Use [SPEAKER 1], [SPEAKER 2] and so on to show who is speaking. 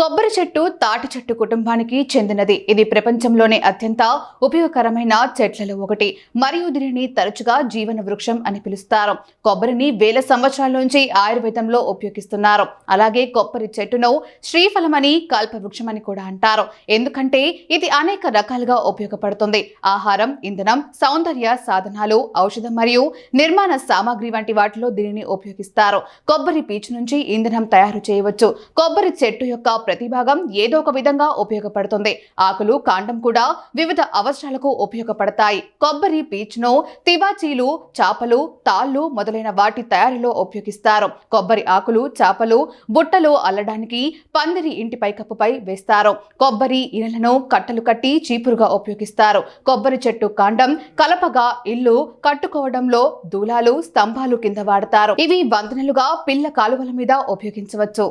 [SPEAKER 1] కొబ్బరి చెట్టు తాటి చెట్టు కుటుంబానికి చెందినది. ఇది ప్రపంచంలోనే అత్యంత ఉపయోగకరమైన చెట్లలో ఒకటి. మరియు దీనిని తరచుగా జీవన వృక్షం అని పిలుస్తారు. కొబ్బరిని వేల సంవత్సరాల నుంచి ఆయుర్వేదంలో ఉపయోగిస్తున్నారు. అలాగే కొబ్బరి చెట్టును శ్రీఫలమని కల్పవృక్షం అని కూడా అంటారు. ఎందుకంటే ఇది అనేక రకాలుగా ఉపయోగపడుతుంది. ఆహారం ఇంధనం సౌందర్య సాధనాలు ఔషధం మరియు నిర్మాణ సామాగ్రి వంటి వాటిలో దీనిని ఉపయోగిస్తారు. కొబ్బరి పీచు నుంచి ఇంధనం తయారు చేయవచ్చు. కొబ్బరి చెట్టు యొక్క ప్రతి భాగం ఏదో ఒక విధంగా ఉపయోగపడుతుంది. ఆకులు కాండం కూడా వివిధ అవసరాలకు ఉపయోగపడతాయి. కొబ్బరి పీచును తివాచీలు చాపలు తాళ్ళు మొదలైన వాటి తయారీలో ఉపయోగిస్తారు. కొబ్బరి ఆకులు చాపలు బుట్టలు అల్లడానికి పందిరి ఇంటి పైకప్పుపై వేస్తారు. కొబ్బరి ఇనలను కట్టలు కట్టి చీపురుగా ఉపయోగిస్తారు. కొబ్బరి చెట్టు కాండం కలపగా ఇల్లు కట్టుకోవడంలో దూలాలు స్తంభాలు కింద వాడతారు. ఇవి వంతెనలుగా పిల్ల కాలువల మీద ఉపయోగించవచ్చు.